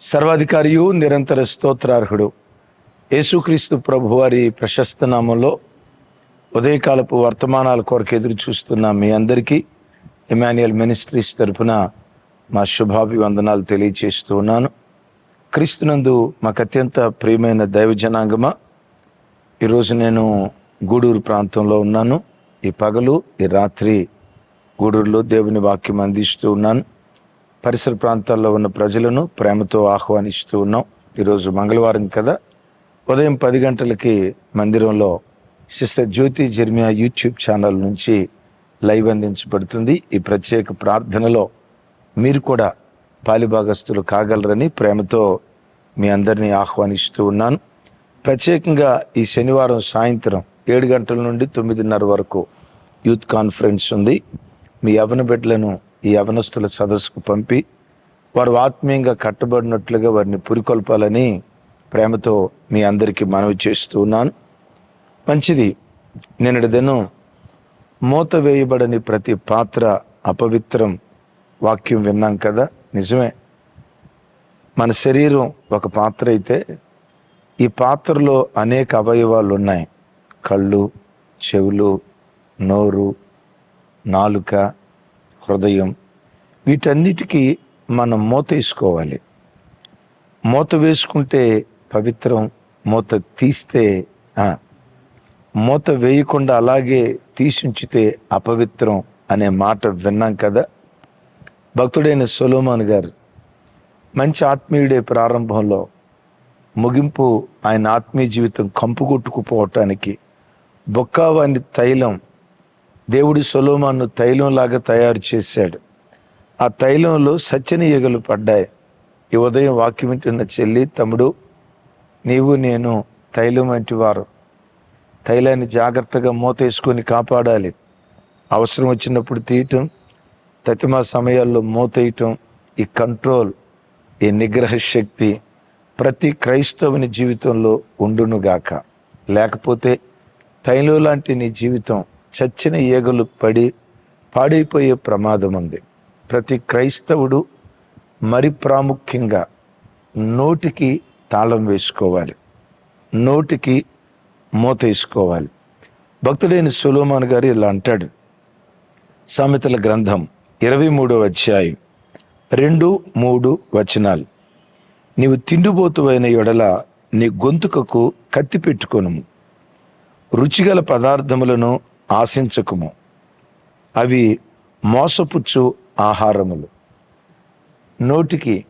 సర్వాధికారియు నిరంతర స్తోత్రార్హుడు. యేసుక్రీస్తు ప్రభువారి ప్రశస్త నామంలో ఉదయకాలపు వర్తమానాల కొరకు ఎదురు చూస్తున్న మీ అందరికీ ఇమాన్యుయల్ మినిస్ట్రీస్ తరపున మా శుభాభివందనాలు తెలియచేస్తూ ఉన్నాను. క్రీస్తునందు మాకు అత్యంత ప్రియమైన దైవ జనాంగమా ఈరోజు నేను గూడూరు ప్రాంతంలో ఉన్నాను. ఈ పగలు ఈ రాత్రి గూడూరులో దేవుని వాక్యం అందిస్తూ ఉన్నాను. పరిసర ప్రాంతాల్లో ఉన్న ప్రజలను ప్రేమతో ఆహ్వానిస్తూ ఉన్నాం. ఈరోజు మంగళవారం కదా. ఉదయం పది గంటలకి మందిరంలో sister Jyothi Jeremiah YouTube channel నుంచి లైవ్ అందించబడుతుంది. ఈ ప్రత్యేక ప్రార్థనలో మీరు కూడా పాలిభాగస్తులు కాగలరని ప్రేమతో మీ అందరినీ ఆహ్వానిస్తూ ఉన్నాను. ప్రత్యేకంగా ఈ శనివారం సాయంత్రం ఏడు గంటల నుండి తొమ్మిదిన్నర వరకు యూత్ కాన్ఫరెన్స్ ఉంది. మీ యవన బిడ్డలను ఈ అవనస్తుల సదస్సుకు పంపి వారు ఆత్మీయంగా కట్టబడినట్లుగా వారిని పురికొల్పాలని ప్రేమతో మీ అందరికీ మనవి చేస్తూ ఉన్నాను. మంచిది. నిన్నటి దినం మూత వేయబడని ప్రతి పాత్ర అపవిత్రం వాక్యం విన్నాం కదా? నిజమే. మన శరీరం ఒక పాత్ర అయితే ఈ పాత్రలో అనేక అవయవాలు ఉన్నాయి. కళ్ళు చెవులు నోరు నాలుక హృదయం. వీటన్నిటికీ మనం మూత వేసుకోవాలి. మూత వేసుకుంటే పవిత్రం మూత తీస్తే మూత వేయకుండా అలాగే తీసించితే అపవిత్రం అనే మాట విన్నాం కదా? భక్తుడైన సొలోమాన్ గారు మంచి ఆత్మీయుడే ప్రారంభంలో ముగింపు ఆయన ఆత్మీయ జీవితం కంపుగొట్టుకుపోవటానికి బొక్కావాని తైలం దేవుడి సొలోమాను తైలంలాగా తయారు చేశాడు. ఆ తైలంలో సచ్చని ఈగలు పడ్డాయి. ఈ ఉదయం వాక్యం వింటున్న చెల్లి తమ్ముడు నీవు నేను తైలం వంటి వారు. తైలాన్ని జాగ్రత్తగా మూతేసుకొని కాపాడాలి. అవసరం వచ్చినప్పుడు తీయటం తతిమా సమయాల్లో మూతేయటం ఈ కంట్రోల్ ఈ నిగ్రహ శక్తి ప్రతి క్రైస్తవుని జీవితంలో ఉండునుగాక. లేకపోతే తైలం లాంటి నీ జీవితం చచ్చిన ఈగలు పడి పాడైపోయే ప్రమాదం ఉంది ప్రతి క్రైస్తవుడు మరి ప్రాముఖ్యంగా నోటికి తాళం వేసుకోవాలి. నోటికి మూత వేసుకోవాలి. భక్తుడైన సులోమాన్ గారు ఇలా అంటాడు. సామెతల గ్రంథం ఇరవై మూడో అధ్యాయం రెండు మూడు వచనాలు. నీవు తిండిపోతువైన ఎడల నీ గొంతుకకు కత్తి పెట్టుకొను రుచిగల పదార్థములను ఆశించకుము. అవి మోసపుచ్చు ఆహారములు. నోటికి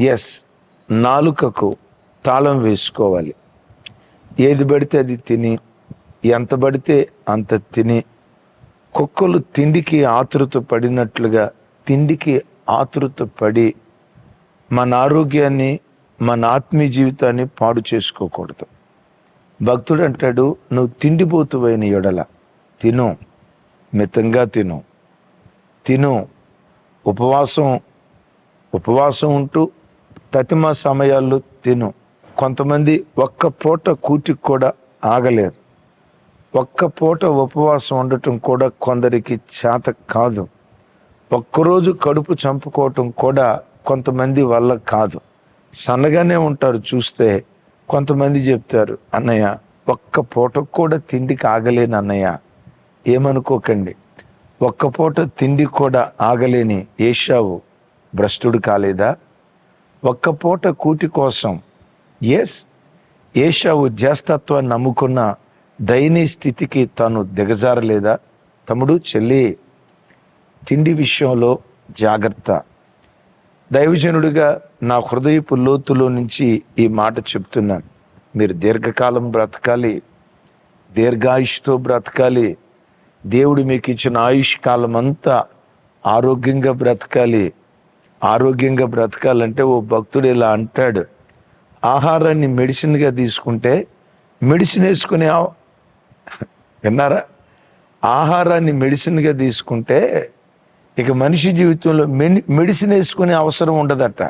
ఎస్ నాలుకకు తాళం వేసుకోవాలి. ఏది పడితే అది తిని ఎంత పడితే అంత తిని కుక్కలు తిండికి ఆతృత పడినట్లుగా తిండికి ఆతృత పడి మన ఆరోగ్యాన్ని మన ఆత్మీయ జీవితాన్ని పాడు చేసుకోకూడదు. భక్తుడు అంటాడు నువ్వు తిండిపోతువైన ఎడల తిను. మితంగా తిను. తిను. ఉపవాసం ఉపవాసం ఉంటూ తతిమ సమయాల్లో తిను. కొంతమంది ఒక్క పూట కూటికి కూడా ఆగలేరు. ఒక్క పూట ఉపవాసం ఉండటం కూడా కొందరికి చేత కాదు. ఒక్కరోజు కడుపు చంపుకోవటం కూడా కొంతమంది వల్ల కాదు. సన్నగానే ఉంటారు చూస్తే కొంతమంది చెప్తారు అన్నయ్య ఒక్క పూట కూడా తిండికి ఆగలేను అన్నయ్య. ఏమనుకోకండి. ఒక్కపూట తిండి కూడా ఆగలేని ఏషావు భ్రష్టుడు కాలేదా? ఒక్కపూట కూటి కోసం ఎస్ ఏషావు జ్యేష్ఠత్వాన్ని నమ్ముకున్న దయనీయ స్థితికి తాను దిగజారలేదా? తమ్ముడు చెల్లి తిండి విషయంలో జాగ్రత్త. దైవజనుడిగా నా హృదయపు లోతులో నుంచి ఈ మాట చెప్తున్నాను. మీరు దీర్ఘకాలం బ్రతకాలి దీర్ఘాయుష్తో బ్రతకాలి దేవుడు మీకు ఇచ్చిన ఆయుష్కాలం అంతా ఆరోగ్యంగా బ్రతకాలి. ఆరోగ్యంగా బ్రతకాలంటే ఓ భక్తుడు ఇలా అంటాడు. ఆహారాన్ని మెడిసిన్గా తీసుకుంటే మెడిసిన్ వేసుకునే విన్నారా? ఆహారాన్ని మెడిసిన్గా తీసుకుంటే ఇక మనిషి జీవితంలో మెని మెడిసిన్ వేసుకునే అవసరం ఉండదట.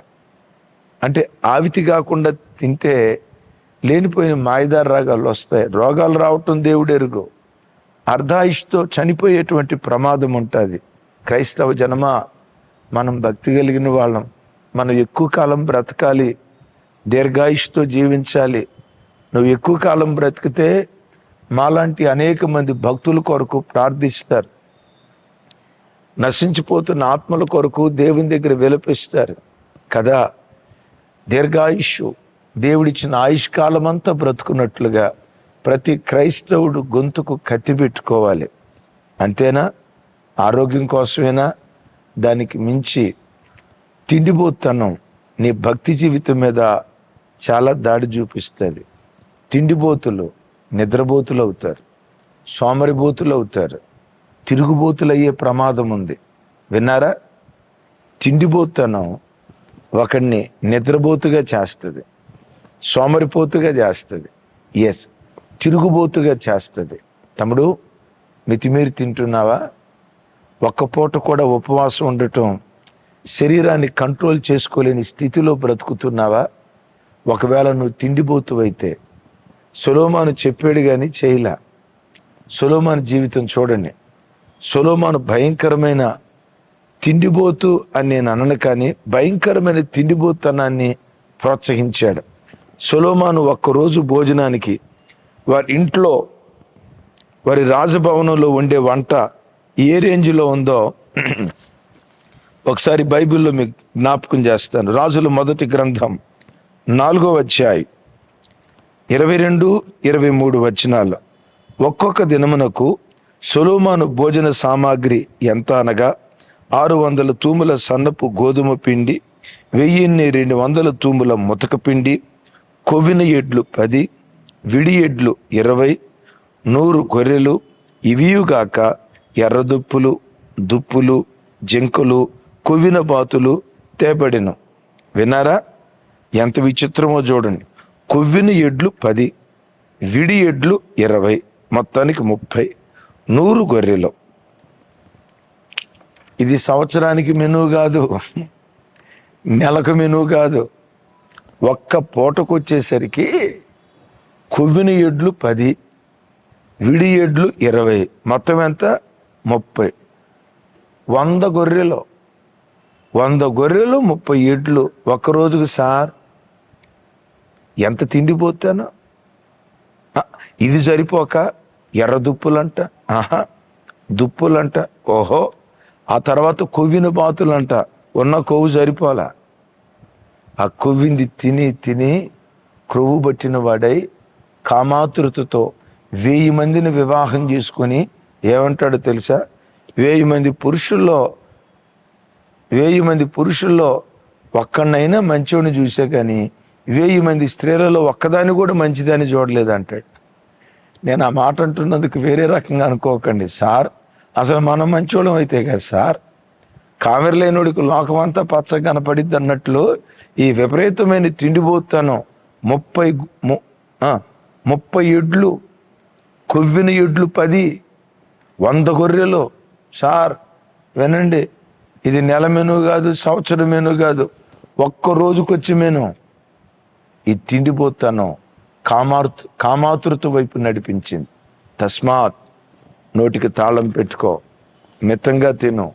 అంటే ఆవితి కాకుండా తింటే లేనిపోయిన మాయదార రాగాలు వస్తాయి. రోగాలు రావటం దేవుడు ఎరుగు. అర్ధాయుష్తో చనిపోయేటువంటి ప్రమాదం ఉంటుంది. క్రైస్తవ జనమా మనం భక్తి కలిగిన వాళ్ళం. మనం ఎక్కువ కాలం బ్రతకాలి. దీర్ఘాయుష్తో జీవించాలి. నువ్వు ఎక్కువ కాలం బ్రతికితే మాలాంటి అనేక మంది భక్తుల కొరకు ప్రార్థిస్తారు. నశించిపోతున్న ఆత్మల కొరకు దేవుని దగ్గర విలపిస్తారు. కదా? దీర్ఘాయుష్ దేవుడిచ్చిన ఆయుష్కాలమంతా బ్రతుకున్నట్లుగా ప్రతి క్రైస్తవుడు గొంతుకు కత్తి పెట్టుకోవాలి. అంతేనా? ఆరోగ్యం కోసమేనా? దానికి మించి తిండిపోతనం నీ భక్తి జీవితం మీద చాలా దాడి చూపిస్తుంది. తిండిబోతులు నిద్రబోతులు అవుతారు. సోమరిబోతులు అవుతారు. తిరుగుబోతులు అయ్యే ప్రమాదం ఉంది. విన్నారా? తిండిబోతనం ఒకడిని నిద్రబోతుగా చేస్తుంది. సోమరిపోతుగా చేస్తుంది. ఎస్ తిరుగుబోతుగా చేస్తుంది. తమ్ముడు మితిమీరి తింటున్నావా? ఒక్క పూట కూడా ఉపవాసం ఉండటం శరీరాన్ని కంట్రోల్ చేసుకోలేని స్థితిలో బ్రతుకుతున్నావా? ఒకవేళ నువ్వు తిండిపోతువైతే సొలోమాను చెప్పాడు కానీ చేయలా. సొలోమాను జీవితం చూడండి. సొలోమాను భయంకరమైన తిండిపోతు అని నేను అనను కానీ భయంకరమైన తిండిపోతనాన్ని ప్రోత్సహించాడు. సొలోమాను ఒక్కరోజు భోజనానికి వారి ఇంట్లో వారి రాజభవనంలో ఉండే వంట ఏ రేంజ్లో ఉందో ఒకసారి బైబిల్లో మీకు జ్ఞాపకం చేస్తాను. రాజుల మొదటి గ్రంథం నాలుగో అధ్యాయం ఇరవై రెండు ఇరవై మూడు వచనాలు. ఒక్కొక్క దినమునకు సొలోమాను భోజన సామాగ్రి ఎంత అనగా ఆరు వందల తూముల సన్నపు గోధుమ పిండి వెయ్యిన్ని రెండు వందల తూముల ముతక పిండి కొవ్విన ఎడ్లు పది విడి ఎడ్లు ఇరవై నూరు గొర్రెలు ఇవియుగాక ఎర్రదుప్పులు దుప్పులు జింకలు కొవ్విన బాతులు తేబడిను. విన్నారా? ఎంత విచిత్రమో చూడండి. కొవ్విన ఎడ్లు పది విడి ఎడ్లు ఇరవై మొత్తానికి ముప్పై నూరు గొర్రెలు. ఇది సంవత్సరానికి మెను కాదు. నెలకు మెను కాదు. ఒక్క పూటకు వచ్చేసరికి కొవ్విని ఎడ్లు పది విడి ఎడ్లు ఇరవై. మొత్తం ఎంత? ముప్పై. వంద గొర్రెలు. వంద గొర్రెలు ముప్పై ఎడ్లు. ఒక్క సార్ ఎంత తిండిపోతాను? ఇది సరిపోక? ఎర్ర దుప్పులంట. ఆహా దుప్పులంట. ఓహో ఆ తర్వాత కొవ్విన బాతులంట. ఉన్న కొవ్వు సరిపోలా? ఆ కొవ్వింది తిని తిని క్రొవ్వు పట్టిన వాడై కామాతృతతో వెయ్యి మందిని వివాహం చేసుకొని ఏమంటాడో తెలుసా? వెయ్యి మంది పురుషుల్లో వెయ్యి మంది పురుషుల్లో ఒక్కడినైనా మంచివాడిని చూసే కానీ వెయ్యి మంది స్త్రీలలో ఒక్కదాన్ని కూడా మంచిదని చూడలేదు అంటాడు. నేను ఆ మాట అంటున్నందుకు వేరే రకంగా అనుకోకండి సార్. అసలు మనం మంచోళం అయితే కదా సార్. కామెరలేనుడికి లోకమంతా పచ్చగా కనపడిద్ది అన్నట్లు ఈ విపరీతమైన తిండిపోతాను ముప్పై ము- ముప్పై ఎడ్లు కొవ్విన ఎడ్లు పది వంద గొర్రెలు. సార్ వినండి ఇది నెల మెను కాదు సంవత్సరం మెను కాదు ఒక్క రోజుకొచ్చి మెను. ఈ తిండిపోతాను కామాతృ కామాతృత వైపు నడిపించింది. తస్మాత్ నోటికి తాళం పెట్టుకో మితంగా తిను.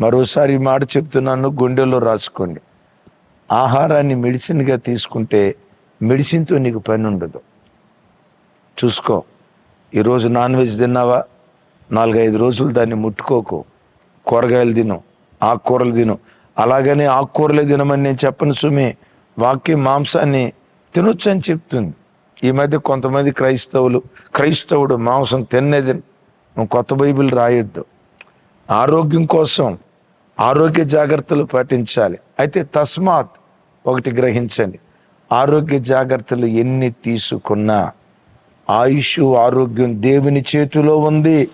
మరోసారి మాట చెప్తున్నాను గుండెలో రాసుకోండి. ఆహారాన్ని మెడిసిన్గా తీసుకుంటే మెడిసిన్తో నీకు పని ఉండదు. చూసుకో. ఈరోజు నాన్ వెజ్ తిన్నావా? నాలుగైదు రోజులు దాన్ని ముట్టుకోకు. కూరగాయలు తిను ఆకుకూరలు తిను. అలాగనే ఆకుకూరలే తినమని నేను చెప్పను సుమి. వాక్యం మాంసాన్ని తినొచ్చు అని చెప్తుంది. ఈ మధ్య కొంతమంది క్రైస్తవులు క్రైస్తవుడు మాంసం తినేది నువ్వు కొత్త బైబిల్ రాయొద్దు. ఆరోగ్యం కోసం ఆరోగ్య జాగ్రత్తలు పాటించాలి. అయితే తస్మాత్ ఒకటి గ్రహించండి. ఆరోగ్య జాగ్రత్తలు ఎన్ని తీసుకున్నా ఆయుష్ ఆరోగ్యం దేవుని చేతిలో ఉంది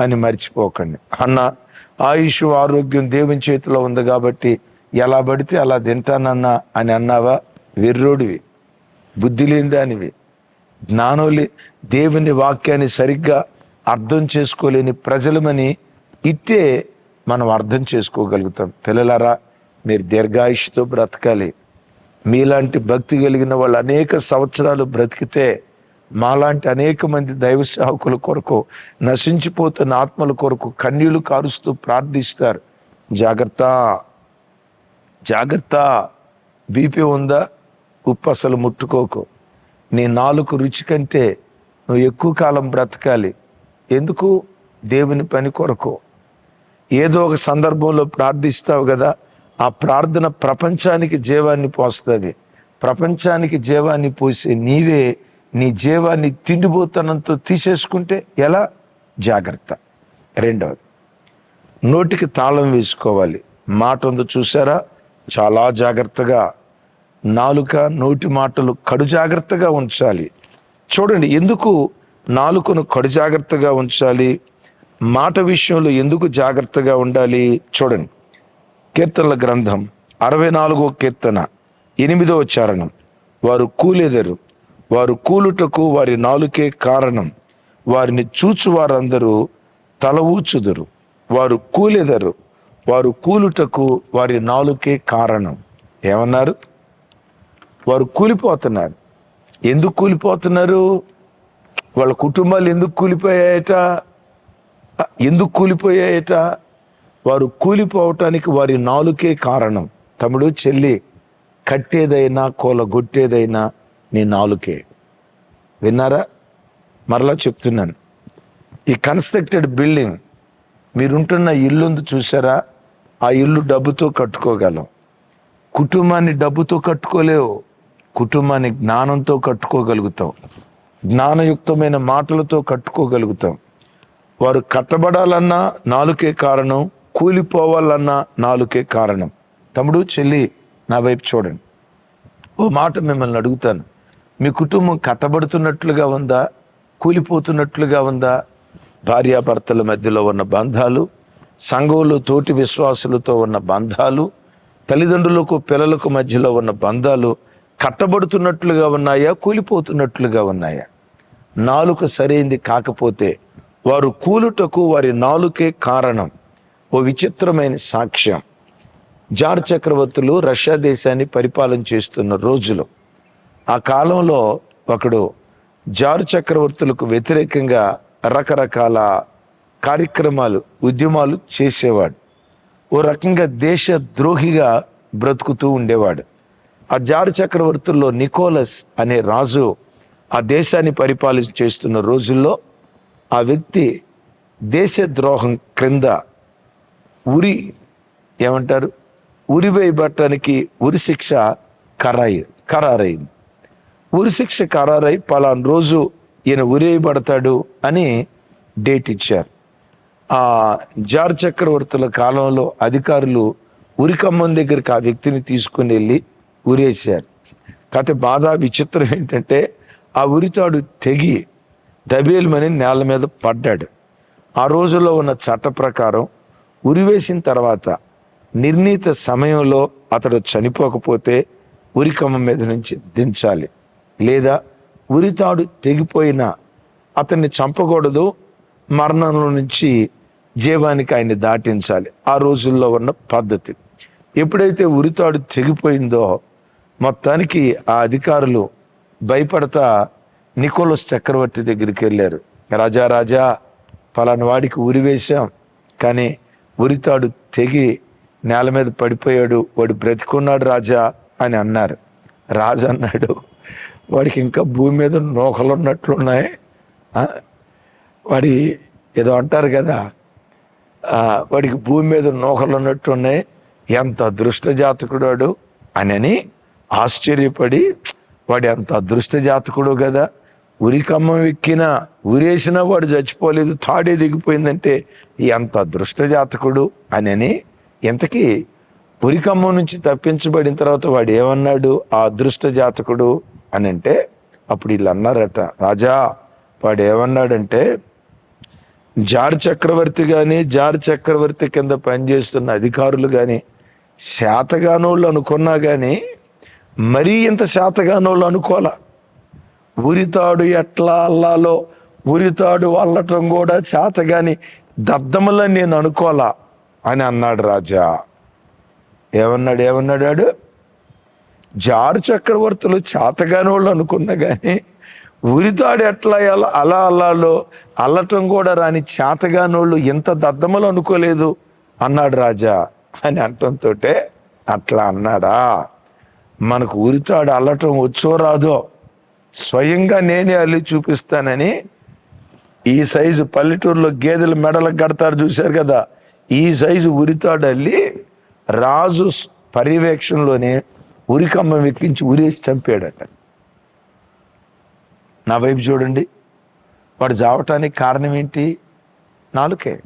అని మర్చిపోకండి. అన్న ఆయుష్ ఆరోగ్యం దేవుని చేతిలో ఉంది కాబట్టి ఎలా పడితే అలా తింటానన్నా అని అన్నావా? వెర్రోడివి బుద్ధి లేని దానివి. జ్ఞానం లే దేవుని వాక్యాన్ని సరిగ్గా అర్థం చేసుకోలేని ప్రజలమని ఇట్టే మనం అర్థం చేసుకోగలుగుతాం. పిల్లలారా మీరు దీర్ఘాయుష్తో బ్రతకాలి. మీలాంటి భక్తి కలిగిన వాళ్ళు అనేక సంవత్సరాలు బ్రతికితే మాలాంటి అనేక మంది దైవ సేవకుల కొరకు నశించిపోతున్న ఆత్మల కొరకు కన్నీళ్ళు కారుస్తూ ప్రార్థిస్తారు. జాగ్రత్త. జాగ్రత్త. బీపీ ఉందా? ఉప్పు అసలు ముట్టుకోకు. నీ నాలుగు రుచి కంటే నువ్వు ఎక్కువ కాలం బ్రతకాలి. ఎందుకు? దేవుని పని కొరకు. ఏదో ఒక సందర్భంలో ప్రార్థిస్తావు కదా ఆ ప్రార్థన ప్రపంచానికి జీవాన్ని పోస్తుంది. ప్రపంచానికి జీవాన్ని పోసి నీవే నీ జీవాన్ని తిండిపోతనంతో తీసేసుకుంటే ఎలా? జాగ్రత్త. రెండవది నోటికి తాళం వేసుకోవాలి. మాట ఉందో చూసారా? చాలా జాగ్రత్తగా. నాలుక నోటి మాటలు కడు జాగ్రత్తగా ఉంచాలి. చూడండి ఎందుకు నాలుకను కడు జాగ్రత్తగా ఉంచాలి? మాట విషయంలో ఎందుకు జాగ్రత్తగా ఉండాలి? చూడండి. కీర్తనల గ్రంథం అరవై నాలుగో కీర్తన ఎనిమిదవ చరణం వారు కూలెదరు. వారు కూలుటకు వారి నాలుకే కారణం. వారిని చూచు వారందరూ తల ఊచుదురు. వారు కూలెదరు. వారు కూలుటకు వారి నాలుకే కారణం. ఏమన్నారు? వారు కూలిపోతున్నారు. ఎందుకు కూలిపోతున్నారు? వాళ్ళ కుటుంబాలు ఎందుకు కూలిపోయాయట? ఎందుకు కూలిపోయాయట? వారు కూలిపోవటానికి వారి నాలుకే కారణం. తమ్ముడు చెల్లి కట్టేదైనా కూలగొట్టేదైనా నీ నాలుకే. విన్నారా? మరలా చెప్తున్నాను. ఈ కన్స్ట్రక్టెడ్ బిల్డింగ్ మీరుంటున్న ఇల్లు చూసారా ఆ ఇల్లు డబ్బుతో కట్టుకోగలం. కుటుంబాన్ని డబ్బుతో కట్టుకోలేవు. కుటుంబాన్ని జ్ఞానంతో కట్టుకోగలుగుతాం. జ్ఞానయుక్తమైన మాటలతో కట్టుకోగలుగుతాం. వారు కట్టబడాలన్నా నాలుకే కారణం కూలిపోవాలన్నా నాలుకే కారణం. తమ్ముడు చెల్లి నా వైపు చూడండి. ఓ మాట మిమ్మల్ని అడుగుతాను. మీ కుటుంబం కట్టబడుతున్నట్లుగా ఉందా? కూలిపోతున్నట్లుగా ఉందా? భార్యాభర్తల మధ్యలో ఉన్న బంధాలు సంఘంలో తోటి విశ్వాసులతో ఉన్న బంధాలు తల్లిదండ్రులకు పిల్లలకు మధ్యలో ఉన్న బంధాలు కట్టబడుతున్నట్లుగా ఉన్నాయా? కూలిపోతున్నట్లుగా ఉన్నాయా? నాలుక సరైంది కాకపోతే వారు కూలుటకు వారి నాలుకే కారణం ఓ విచిత్రమైన సాక్ష్యం. జార్ చక్రవర్తులు రష్యా దేశాన్ని పరిపాలన చేస్తున్న రోజులు. ఆ కాలంలో ఒకడు జారు చక్రవర్తులకు వ్యతిరేకంగా రకరకాల కార్యక్రమాలు ఉద్యమాలు చేసేవాడు. ఓ రకంగా దేశ ద్రోహిగా బ్రతుకుతూ ఉండేవాడు. ఆ జారు చక్రవర్తుల్లో నికోలస్ అనే రాజు ఆ దేశాన్ని పరిపాలన చేస్తున్న రోజుల్లో ఆ వ్యక్తి దేశ ద్రోహం క్రింద ఉరి ఏమంటారు? ఉరి వేయబట్టడానికి ఉరి శిక్ష ఖరాయి ఖరారైంది. ఉరిశిక్ష ఖరారై పలాను రోజు ఈయన ఉరేయబడతాడు అని డేట్ ఇచ్చారు. ఆ జార్ చక్రవర్తుల కాలంలో అధికారులు ఉరికమ్మం దగ్గరికి ఆ వ్యక్తిని తీసుకుని వెళ్ళి ఉరేశారు. కథ బాధ విచిత్రం ఏంటంటే ఆ ఉరితాడు తెగి దబేలుమని నేల మీద పడ్డాడు. ఆ రోజుల్లో ఉన్న చట్ట ప్రకారం ఉరివేసిన తర్వాత నిర్ణీత సమయంలో అతడు చనిపోకపోతే ఉరికమ్మ మీద నుంచి దించాలి. లేదా ఉరితాడు తెగిపోయినా అతన్ని చంపకూడదు మరణంలో నుంచి జీవానికి ఆయన్ని దాటించాలి. ఆ రోజుల్లో ఉన్న పద్ధతి. ఎప్పుడైతే ఉరితాడు తెగిపోయిందో మొత్తానికి ఆ అధికారులు భయపడతా నికోలస్ చక్రవర్తి దగ్గరికి వెళ్ళారు. రాజా రాజా పలాని వాడికి ఉరి వేశాం కానీ ఉరితాడు తెగి నేల మీద పడిపోయాడు వాడు బ్రతికున్నాడు రాజా అని అన్నారు. రాజు అన్నాడు వాడికి ఇంకా భూమి మీద నూకలు ఉన్నట్లున్నాయి వాడి ఏదో అంటారు కదా వాడికి భూమి మీద నూకలు ఉన్నట్టున్నాయి ఎంత అదృష్ట జాతకుడు అని ఆశ్చర్యపడి వాడు ఎంత అదృష్ట జాతకుడు కదా ఉరికమ్మం ఎక్కినా ఉరేసినా వాడు చచ్చిపోలేదు తాడే దిగిపోయిందంటే ఎంత అదృష్ట జాతకుడు అని అని ఇంతకీ ఉరికమ్మం నుంచి తప్పించబడిన తర్వాత వాడు ఏమన్నాడు? ఆ అదృష్ట జాతకుడు అని అంటే అప్పుడు వీళ్ళు అన్నారట రాజా వాడు ఏమన్నాడంటే జార్ చక్రవర్తి కానీ జార్ చక్రవర్తి కింద పనిచేస్తున్న అధికారులు కానీ శాతగానోళ్ళు అనుకున్నా కానీ మరీ ఇంత శాతగానోళ్ళు అనుకోలే. ఉరితాడు ఎట్లా అల్లాలో ఉరితాడు అల్లటం కూడా చేతగాని దద్దములని నేను అనుకోలా అని అన్నాడు రాజా. ఏమన్నాడు ఏమన్నాడు జారు చక్రవర్తులు చేతగాని వాళ్ళు అనుకున్నా కానీ ఉరితాడు ఎట్లా అలా అల్లాలో అల్లటం కూడా రాని చేతగానోళ్ళు ఇంత దద్దమలు అనుకోలేదు అన్నాడు రాజా అని అంటంతో అట్లా అన్నాడా. మనకు ఉరితాడు అల్లటం వచ్చో రాదో స్వయంగా నేనే అల్లి చూపిస్తానని ఈ సైజు పల్లెటూరులో గేదెలు మెడలకు కడతారు చూశారు కదా ఈ సైజు ఉరితాడు అల్లి రాజు పర్యవేక్షణలోనే ఉరికమ్మం ఎక్కించి ఉరేసి చంపాడట. నా వైపు చూడండి. వాడు చావటానికి కారణం ఏంటి? నాలుకే.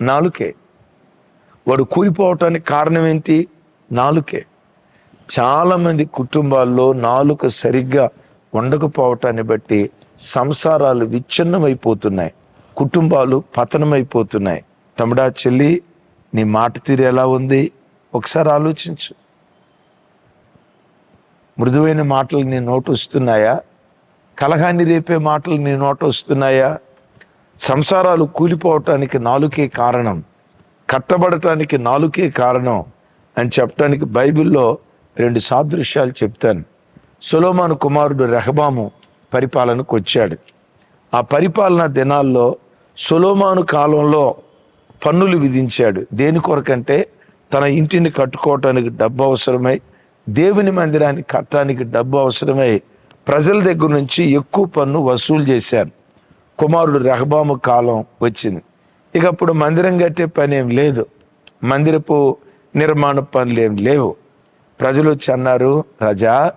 నాలుకే. వాడు కూలిపోవటానికి కారణం ఏంటి? నాలుకే. చాలామంది కుటుంబాల్లో నాలుక సరిగ్గా ఉండకపోవటాన్ని బట్టి సంసారాలు విచ్ఛిన్నమైపోతున్నాయి. కుటుంబాలు పతనమైపోతున్నాయి. తమ్ముడా చెల్లి నీ మాట తీరు ఎలా ఉంది? ఒకసారి ఆలోచించు. మృదువైన మాటలు నీ నోటు వస్తున్నాయా? కలహాన్ని రేపే మాటలు నీ నోట వస్తున్నాయా? సంసారాలు కూలిపోవటానికి నాలుకే కారణం కట్టబడటానికి నాలుకే కారణం అని చెప్పడానికి బైబిల్లో రెండు సాదృశ్యాలు చెప్తాను. సులోమాను కుమారుడు రెహబాము పరిపాలనకు వచ్చాడు. ఆ పరిపాలన దినాల్లో సులోమాను కాలంలో పన్నులు విధించాడు. దేని కొరకంటే తన ఇంటిని కట్టుకోవటానికి డబ్బు అవసరమై దేవుని మందిరాన్ని కట్టడానికి డబ్బు అవసరమై ప్రజల దగ్గర నుంచి ఎక్కువ పన్ను వసూలు చేశారు కుమారుడు రెహబాము కాలం వచ్చింది. ఇక అప్పుడు మందిరం కట్టే పని ఏం లేదు. మందిరపు నిర్మాణ పనులు ఏం లేవు. ప్రజలు వచ్చి అన్నారు రాజా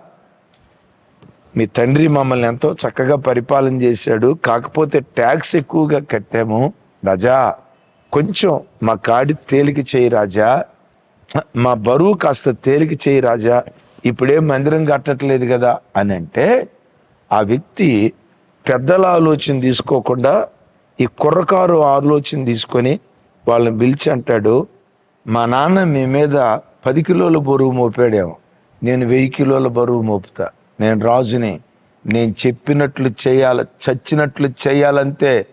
మీ తండ్రి మమ్మల్ని ఎంతో చక్కగా పరిపాలన చేశాడు. కాకపోతే ట్యాక్స్ ఎక్కువగా కట్టాము. రాజా కొంచెం మా కాడి తేలిక చేయి రాజా. మా బరువు కాస్త తేలిక చేయి రాజా ఇప్పుడేం మందిరం కట్టట్లేదు కదా అని అంటే ఆ వ్యక్తి పెద్దల ఆలోచన తీసుకోకుండా ఈ కుర్రకారు ఆలోచన తీసుకొని వాళ్ళని పిలిచి అంటాడు మా నాన్న మీ మీద పది కిలోల బరువు మోపాడేమో నేను వెయ్యి కిలోల బరువు మోపుతా నేను రాజుని నేను చెప్పినట్లు చేయాలి చచ్చినట్లు చేయాలంతే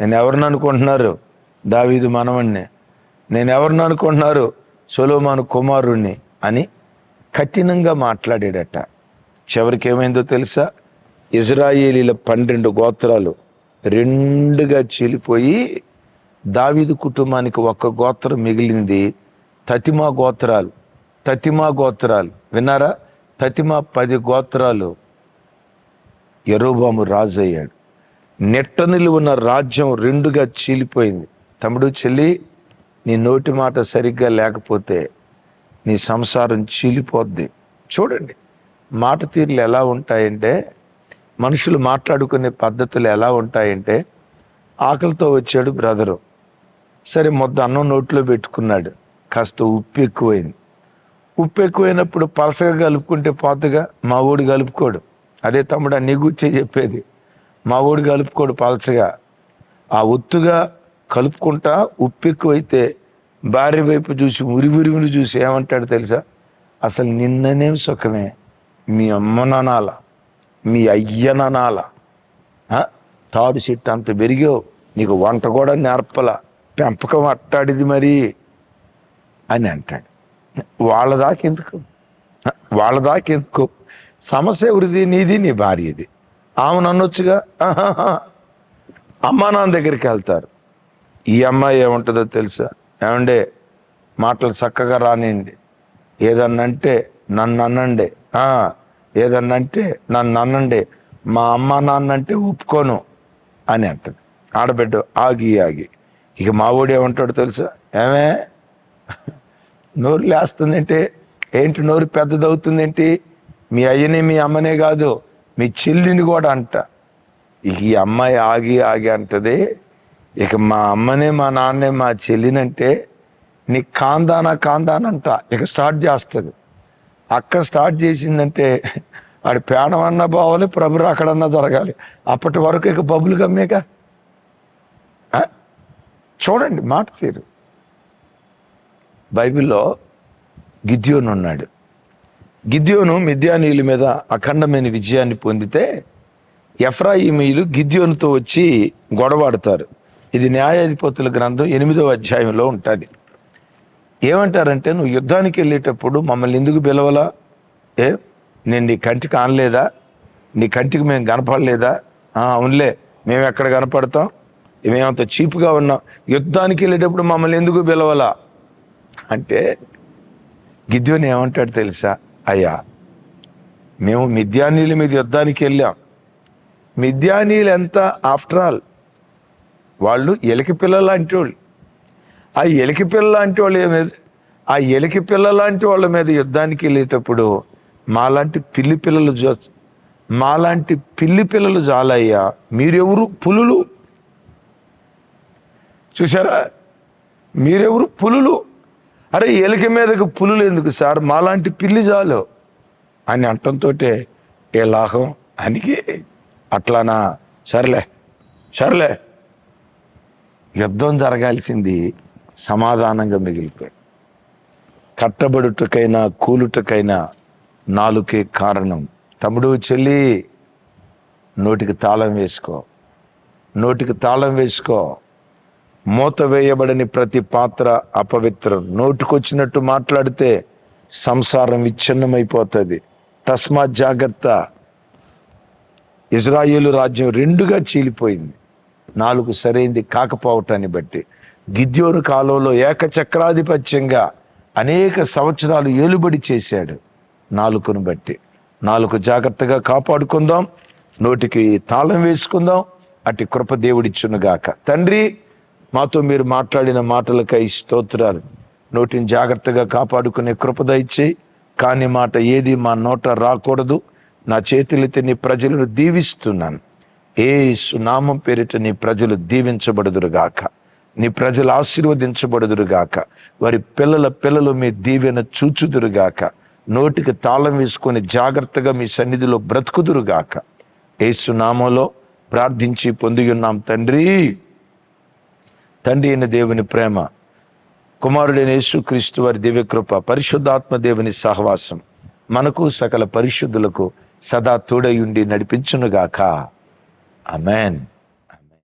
నేను ఎవరిని అనుకుంటున్నారు? దావీదు మనవణ్ణి. నేను ఎవరిని అనుకుంటున్నారు? సొలోమాను కుమారుణ్ణి అని కఠినంగా మాట్లాడాడట. చివరికి ఏమైందో తెలుసా? ఇజ్రాయేలీల పన్నెండు గోత్రాలు రెండుగా చీలిపోయి దావీదు కుటుంబానికి ఒక్క గోత్రం మిగిలింది. తతిమా గోత్రాలు తతిమా గోత్రాలు. విన్నారా? తతిమా పది గోత్రాలు. ఎరోబాము రాజు అయ్యాడు నెట్ట ఉన్న రాజ్యం రెండుగా చీలిపోయింది. తమ్ముడు చెల్లి నీ నోటి మాట సరిగ్గా లేకపోతే నీ సంసారం చీలిపోద్ది. చూడండి మాట తీరులు ఎలా ఉంటాయంటే మనుషులు మాట్లాడుకునే పద్ధతులు ఎలా ఉంటాయంటే ఆకలితో వచ్చాడు బ్రదరు. సరే మొద్ద అన్నం నోట్లో పెట్టుకున్నాడు. కాస్త ఉప్పు ఎక్కువైంది. ఉప్పు ఎక్కువైనప్పుడు పలసగా కలుపుకుంటే పోతగా మా ఊడు కలుపుకోడు. అదే తమ్ముడు నీ గుర్చే చెప్పేది. మా ఊడు కలుపుకోడు పలసగా. ఆ ఒత్తుగా కలుపుకుంటా ఉప్పు ఎక్కువైతే భార్య వైపు చూసి ఉరి ఉరివిని చూసి ఏమంటాడు తెలుసా? అసలు నిన్ననే సుఖమే. మీ అమ్మ నానాల మీ అయ్యననాల ఆ? తాడు చెట్టు అంత పెరిగావు నీకు వంట కూడా నేర్పల పెంపకం అట్టాడిది మరి అని అంటాడు. వాళ్ళ దాకెందుకు వాళ్ళ దాకెందుకు సమస్య ఎవరిది? నీది నీ భార్యది. ఆమె నన్నొచ్చుగా అమ్మా నాన్న దగ్గరికి వెళ్తారు. ఈ అమ్మాయి ఏముంటుందో తెలుసా? ఏమండే? మాటలు చక్కగా రానియండి. ఏదన్నంటే నన్ను అనండి ఏదన్నంటే నన్ను అనండి మా అమ్మ నాన్న అంటే ఒప్పుకోను అని అంటది. ఆడబిడ్డ ఆగి ఆగి. ఇక మా ఊడు ఏమంటాడు తెలుసా? ఏమే? నోరు లేస్తుందంటే? ఏంటి నోరు పెద్దదవుతుందేంటి? మీ అయ్యని మీ అమ్మనే కాదు మీ చెల్లిని కూడా అంట. ఇక ఈ అమ్మాయి ఆగి ఆగి అంటది ఇక మా అమ్మనే మా నాన్నే మా చెల్లినంటే నీ కాందానా కాందానంట ఇక స్టార్ట్ చేస్తుంది. అక్క స్టార్ట్ చేసిందంటే వాడి పేడమన్నా బావాలి ప్రభురు అక్కడన్నా జరగాలి. అప్పటి వరకు ఇక బబులు గమ్మేక చూడండి మాట తీరు. బైబిల్లో గిద్యోను ఉన్నాడు. గిద్యోను మిద్యానీయుల మీద అఖండమైన విజయాన్ని పొందితే ఎఫ్రాయిమీయులు గిద్యోనుతో వచ్చి గొడవాడతారు. ఇది న్యాయాధిపతుల గ్రంథం ఎనిమిదవ అధ్యాయంలో ఉంటుంది. ఏమంటారంటే నువ్వు యుద్ధానికి వెళ్ళేటప్పుడు మమ్మల్ని ఎందుకు పిలవలా? ఏ? నేను నీ కంటికి ఆనలేదా? నీ కంటికి మేము కనపడలేదా? అవునులే మేము ఎక్కడ కనపడతాం? మేమంత చీప్గా ఉన్నాం. యుద్ధానికి వెళ్ళేటప్పుడు మమ్మల్ని ఎందుకు పిలవలా? అంటే గిద్యోని ఏమంటాడు తెలుసా? అయ్యా మేము మిద్యానీల మీద యుద్ధానికి వెళ్ళాం. మిద్యానీలు ఎంత ఆఫ్టర్ ఆల్ వాళ్ళు ఎలికి పిల్ల లాంటి వాళ్ళు. ఆ ఎలికి పిల్ల లాంటి వాళ్ళ మీద ఆ ఎలికి పిల్ల లాంటి వాళ్ళ మీద యుద్ధానికి వెళ్ళేటప్పుడు మాలాంటి పిల్లి పిల్లలు జో మాలాంటి పిల్లి పిల్లలు జాలయ్యా. మీరెవరు? పులులు. చూసారా మీరెవరు? పులులు. అరే ఎలిక మీదకి పులులు ఎందుకు సార్? మాలాంటి పిల్లి జాలు. అని అంటంతో ఏ లాభం అనికి అట్లానా? సర్లే సర్లే. యుద్ధం జరగాల్సింది సమాధానంగా మిగిలిపోయాడు కట్టబడుటకైనా కూలుటకైనా నాలుకే కారణం. తమ్ముడు చెల్లి నోటికి తాళం వేసుకో. నోటికి తాళం వేసుకో. మూత వేయబడని ప్రతి పాత్ర అపవిత్రం. నోటికొచ్చినట్టు మాట్లాడితే సంసారం విచ్ఛిన్నమైపోతుంది. తస్మా జాగ్రత్త. ఇజ్రాయేలు రాజ్యం రెండుగా చీలిపోయింది. నాలుగు సరైంది కాకపోవటాన్ని బట్టి. గిద్యోను కాలంలో ఏకచక్రాధిపత్యంగా అనేక సంవత్సరాలు ఏలుబడి చేశాడు నాలుగును బట్టి. నాలుగు జాగ్రత్తగా కాపాడుకుందాం నోటికి తాళం వేసుకుందాం అట్టి కృప దేవుడిచ్చునుగాక తండ్రి మాతో మీరు మాట్లాడిన మాటలకై స్తోత్రాలు. నోటిని జాగ్రత్తగా కాపాడుకునే కృప దయచేయి. కాని మాట ఏది మా నోట రాకూడదు. నా చేతులైతే నీ ప్రజలను దీవిస్తున్నాను. ఏ సునామం పేరిట నీ ప్రజలు దీవించబడుదురుగాక. నీ ప్రజలు ఆశీర్వదించబడుదురుగాక. వారి పిల్లల పిల్లలు మీ దీవెన చూచుదురుగాక. నోటికి తాళం వేసుకొని జాగ్రత్తగా మీ సన్నిధిలో బ్రతుకుదురుగాక. ఏసునామంలో ప్రార్థించి పొంది ఉన్నాం తండ్రి. తండ్రి అయిన దేవుని ప్రేమ కుమారుడైన యేసుక్రీస్తు వారి దివ్యకృప పరిశుద్ధాత్మ దేవుని సహవాసం మనకు సకల పరిశుద్ధులకు సదా తోడై ఉండి నడిపించునుగాక. Amen.